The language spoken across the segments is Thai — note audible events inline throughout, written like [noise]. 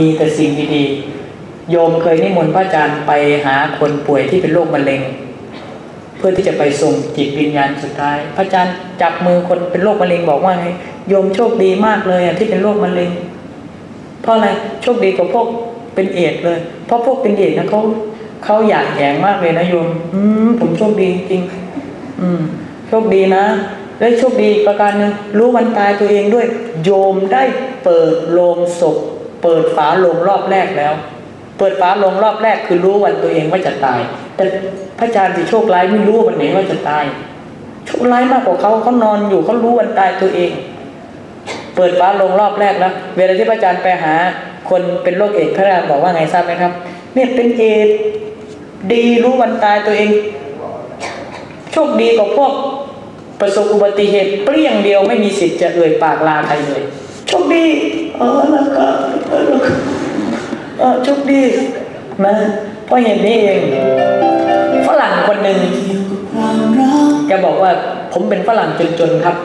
มีแต่สิ่งดีๆ โยมเคยนิมนต์พระอาจารย์ไปหาคนป่วยที่เป็นโรคมะเร็ง เพื่อที่จะไปส่งจิตวิญญาณสุดท้าย พระอาจารย์จับมือคนเป็นโรคมะเร็งบอกว่าไงโยมโชคดีมากเลยอะที่เป็นโรคมะเร็ง เพราะอะไรโชคดีกว่าพวกเป็นเอดเลย เพราะพวกเป็นเอดนะเขาเขาอยากแยงมากเลยนะโยม อืมผมโชคดีจริงๆอืมโชคดีนะและโชคดีประการหนึ่งรู้วันตายตัวเองด้วย โยมได้เปิดโลงศพ เปิดฝาลงรอบแรกแล้ว เปิดฝาลงรอบแรกคือรู้วันตัวเองว่าจะตาย แต่พระอาจารย์ที่โชคร้ายไม่รู้วันไหนว่าจะตาย โชคร้ายมากกว่าเขาเขานอนอยู่เขารู้วันตายตัวเอง เปิดฟ้าลงรอบแรกแล้วเวลาที่พระอาจารย์ไปหา คนเป็นโรคเอดพระอาจารย์บอกว่าไงทราบไหมครับเนี่ยเป็นเอดดีรู้วันตายตัวเอง โชคดีกว่าพวกประสบอุบัติเหตุเปรี้ยงเดียวไม่มีสิทธิ์จะเอ่ยปากลาใครเลยโชคดี ออแล้วก็เออแล้วก็โชคดีนะเพราะเหตุนี้เองฝรั่งคนหนึ่งแกบอกว่าผมเป็นฝรั่งจนๆครับ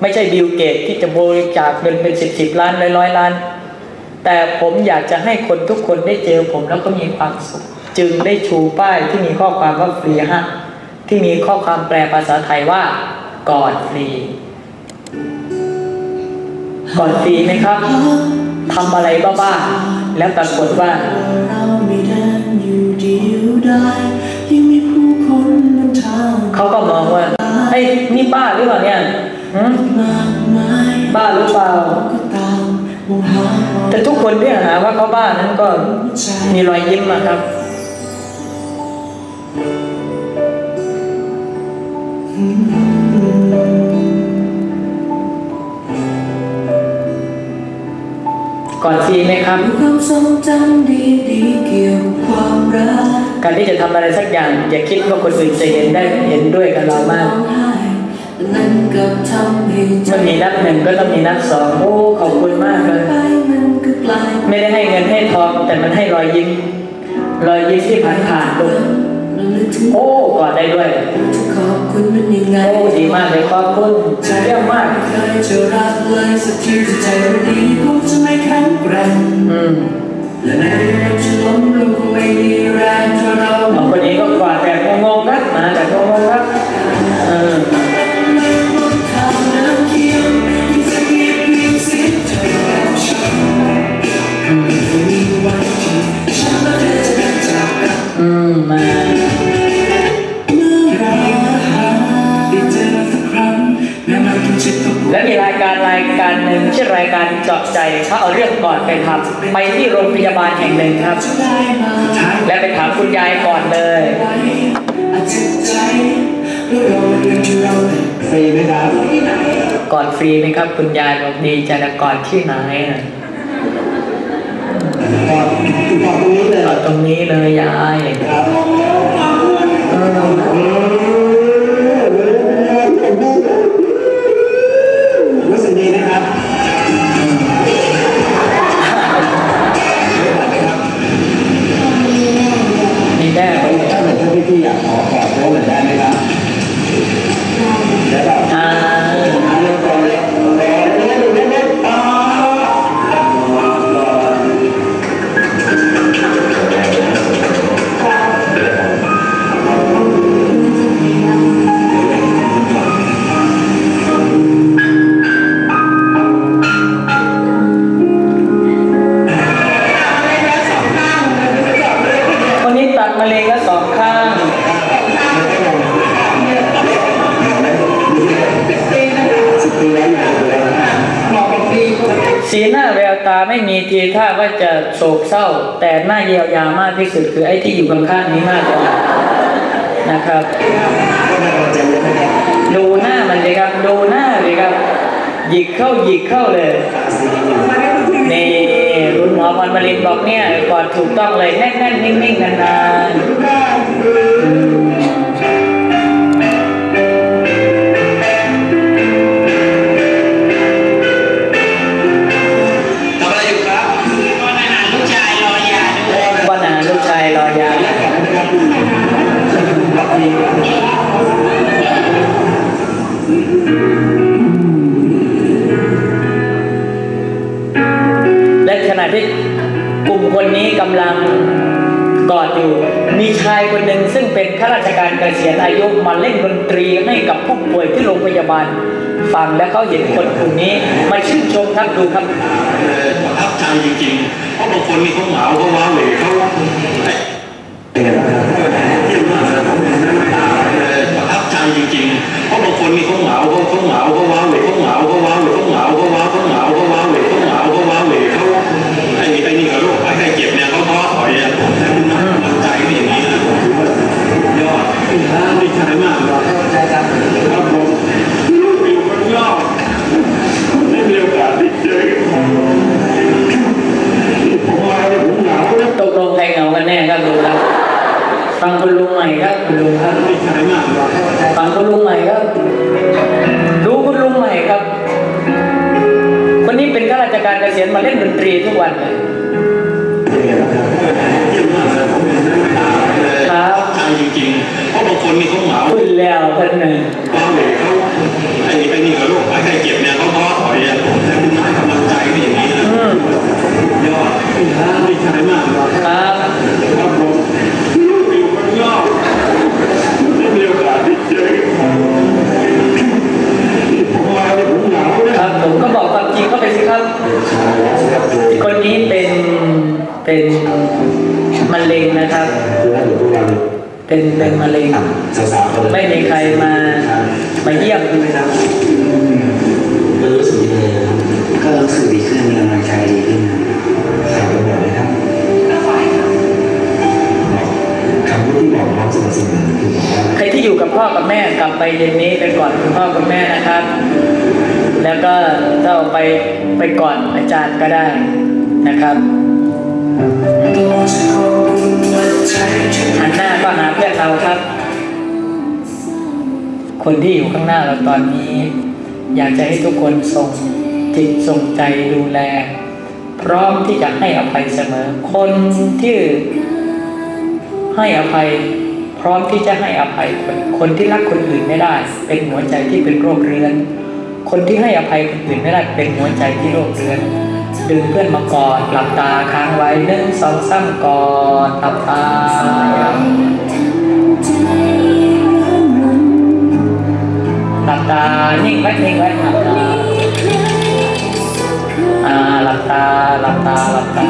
ไม่ใช่บิลเกตที่จะบริจาคเงินเป็นสิบสิบล้านร้อยร้อยล้าน แต่ผมอยากจะให้คนทุกคนได้เจอผมแล้วก็มีความสุข จึงได้ชูป้ายที่มีข้อความว่าฟรีฮะที่มีข้อความแปลภาษาไทยว่าก่อนฟรี ก่อนฟีไหมครับทำอะไรบ้าๆแล้วปรากฏว่าเราไม่เดินอยู่เดียวได้ยังมีผู้คนเดินทาเขาก็มองว่าเฮ้ยนี่บ้าหรือเปล่าเนี่ยบ้าหรือเปล่าแต่ทุกคนที่หาว่าเขาบ้านั้นก็มีรอยยิ้มอะครับ ก่อนฟรีไหมครับความทรงจำดีๆเกี่ยวกับความรักการที่จะทำอะไรสักอย่าง อย่าคิดว่าคนอื่นจะเห็นได้เห็นด้วยกับเรามากร้องไห้แต่นั่นก็ทำให้ใจมันมีนัดหนึ่งก็ต้องมีนัดสองโอ้ขอบคุณมากเลยไปมันก็กลายไม่ได้ให้เงินให้ทองแต่มันให้รอยยิ้มรอยยิ้มที่ผ่านผ่านๆลูกระลึกถึงโอ้กอดได้ด้วยจะขอบ คุณมันยังไงโอ้ดีมากเลยขอบคุณเยี่ยมมากเคยจะรักเลยสักทีที่ใจไม่ดีคงจะไม่แข็งแกร่งอืมและในเรื่องที่ล้มลงคงไม่มีแรงเท่าเราเอาคนนี้ก็กวาดแบบงงๆครับมาแบบงงๆครับเออทา หนึ่งชื่อรายการเจาะใจเขาเอาเรื่องก่อนไปทำไปที่โรงพยาบาลแห่งหนึ่งครับ และไปถามคุณยายก่อนเลยฟรีไหมครับก่อนฟรีไหมครับ คุณยายบอกดีจแล้วก่อนที่ไหนก่อนตรงนี้เลยตรงนี้เลยยายานพี่ๆอยากขอกอดโค้งหน่อยได้ไหมครับแล้วแบบอ่าอันนี้ก่อนเลยเดี๋ยวดูเล่นๆอ่าคนนี้ตัดมะเร็งแล้วสองข้าง สีหน้าแววตาไม่มีทีท่าว่าจะโศกเศร้า แต่หน้าเยียวยามากที่สุดคือไอ้ที่อยู่ข้างๆนี้มากกว่านะครับดูหน้ามันเลยครับดูหน้าเลยครับ หยิกเข้าหยิกเข้าเลยนี่คุณหมอพันมลินบอกเนี่ยก่อนถูกต้องเลยแน่นๆนิ่งๆนานๆ เกษียณอายุมาเล่นดนตรีให้กับผู้ป่วยที่โรงพยาบาล ฟังแล้วเขาเห็นคนกลุ่มนี้มาชื่นชมครับดูครับประทับใจจริงๆเพราะบางคนนี่เขาเหงาเขาว้าเหวเขา จริงเข้าไปสิครับ คนนี้เป็นเป็นมะเร็งนะครับ เป็นเป็นมะเร็ง ไม่มีใครมามาเยี่ยมมันรู้สึกยังไงครับก็รู้สึกดีขึ้นมีกำลังใจดีขึ้นครับไปหมดเลยครับคำพูดที่บอกพร้อมสม่ำเสมอคือบอกว่าใครที่อยู่กับพ่อกับแม่กลับไปเย็นนี้ไปก่อนคุณพ่อคุณแม่นะครับ แล้วก็ถ้าไปไปก่อนอาจารย์ก็ได้นะครับตัวฉันหัวใจที่หันหน้าก็หาเพื่อนเราครับ คนที่อยู่ข้างหน้าเราตอนนี้ อยากจะให้ทุกคนส่งจิตส่งใจดูแล พร้อมที่จะให้อภัยเสมอ คนที่ให้อภัยพร้อมที่จะให้อภัยคน คนที่รักคนอื่นไม่ได้ เป็นหัวใจที่เป็นโรคเรื้อน คนที่ให้อภัยคนอื่นไม่ได้เป็นหัวใจที่โรคเรื้อนดึงเพื่อนมากอดหลับตาค้างไว้หนึ่งสองสามกอดหลับตาหลับตานิ่งไว้นิ่งไว้หลับตาอ่าหลับตาหลับตาหลับตา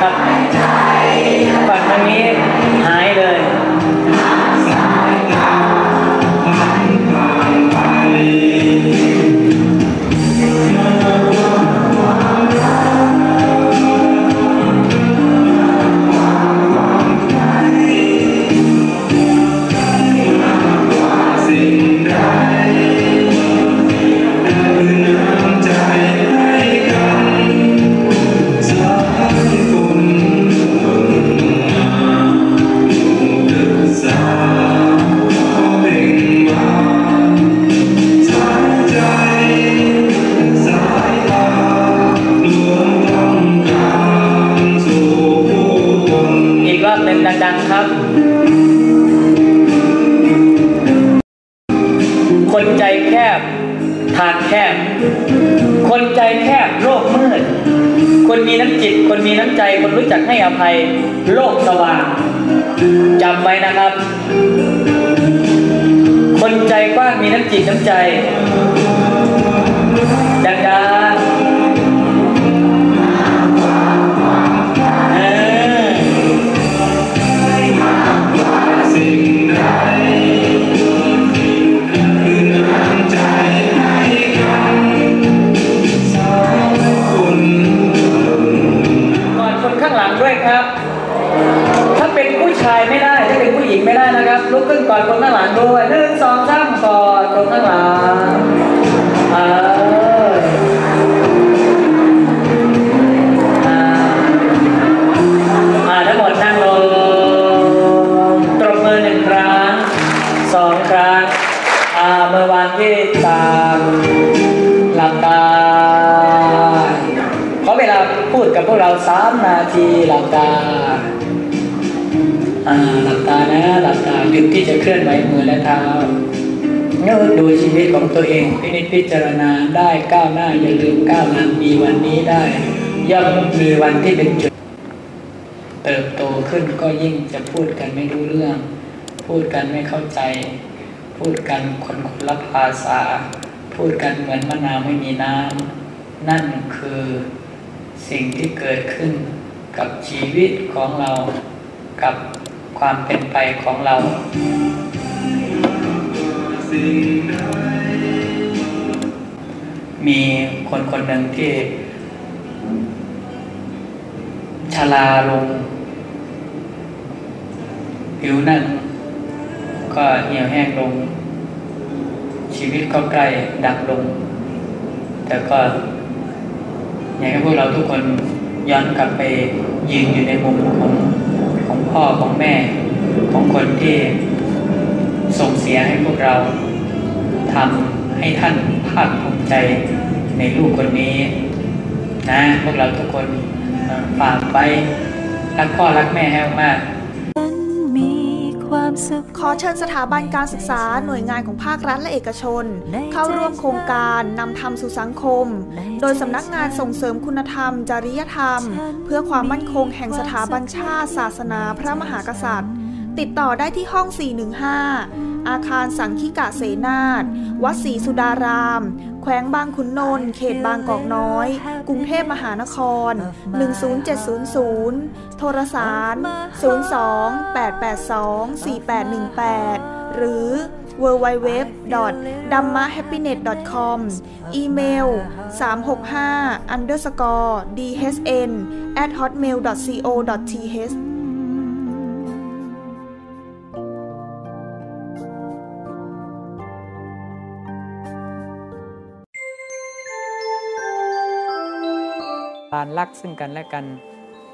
Yeah. [laughs] บ้านมีน้ำจิตน้ำใจ ลุกขึ้นก่อนคนข้างหลังด้วยหนึ่งสองสามก่อนคนข้างหลังเอออ่าอ่าทั้งหมดนั่งลงตบมือหนึ่งครั้งสองครั้งอ่าเมื่อวานที่ตามหลับตาขอเวลาพูดกับพวกเราสามนาทีหลับตา หลับตานะหลับตาหยุดที่จะเคลื่อนไหวมือและเท้าเนื้อดูชีวิตของตัวเองพินิจพิจารณาได้ก้าวหน้าอย่าลืมก้าวหน้ามีวันนี้ได้ย่อมมีวันที่เป็นจุด เติบโตขึ้นก็ยิ่งจะพูดกันไม่รู้เรื่อง พูดกันไม่เข้าใจ พูดกันคนคนละภาษา พูดกันเหมือนมะนาวไม่มีน้ำนั่นคือสิ่งที่เกิดขึ้นกับชีวิตของเรากับ ความเป็นไปของเรา มีคนคนหนึ่งที่ชราลง ผิวหนั่งก็เหี่ยวแห้งลง ชีวิตก็ใกล้ดับลง แต่ก็อยากให้พวกเราทุกคนย้อนกลับไปยืนอยู่ในมุมของ พ่อของแม่ของคนที่ส่งเสียให้พวกเราทำให้ท่านภาคภูมิใจในลูกคนนี้นะพวกเราทุกคนเอ่อฝากไปรักพ่อรักแม่ให้มากมีความสุขขอเชิญสถาบันการศึกษาหน่วยงานของภาครัฐและเอกชน เข้าร่วมโครงการนำธรรมสู่สังคม โดยสำนักงานส่งเสริมคุณธรรม จริยธรรม เพื่อความมั่นคงแห่งสถาบันชาติ ศาสนาพระมหากษัตริย์ ติดต่อได้ที่ห้อง 415 อาคารสังคิกะเสนาถวัดศรีสุดาราม แขวงบางขุนนนท์เขตบางกอกน้อย กรุงเทพมหานคร 10700 โทรสาร 02-882-4818 หรือ www.dammahappiness.com อีเมล 365 underscore dhn at hotmail.co.th การรักซึ่งกันและกัน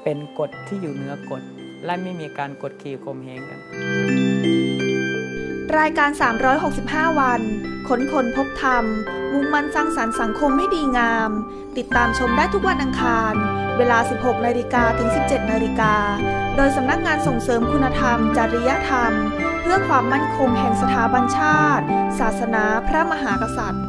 เป็นกฎที่อยู่เหนือกฎ และไม่มีการกดขี่ข่มเหงกัน รายการ 365 วัน ค้นคนพบธรรม มุ่งมั่นสร้างสรรค์สังคมให้ดีงาม ติดตามชมได้ทุกวันอังคาร เวลา 16นาฬิกาถึง 17นาฬิกา โดยสำนักงานส่งเสริมคุณธรรม จริยธรรม เพื่อความมั่นคงแห่งสถาบันชาติ ศาสนาพระมหากษัตริย์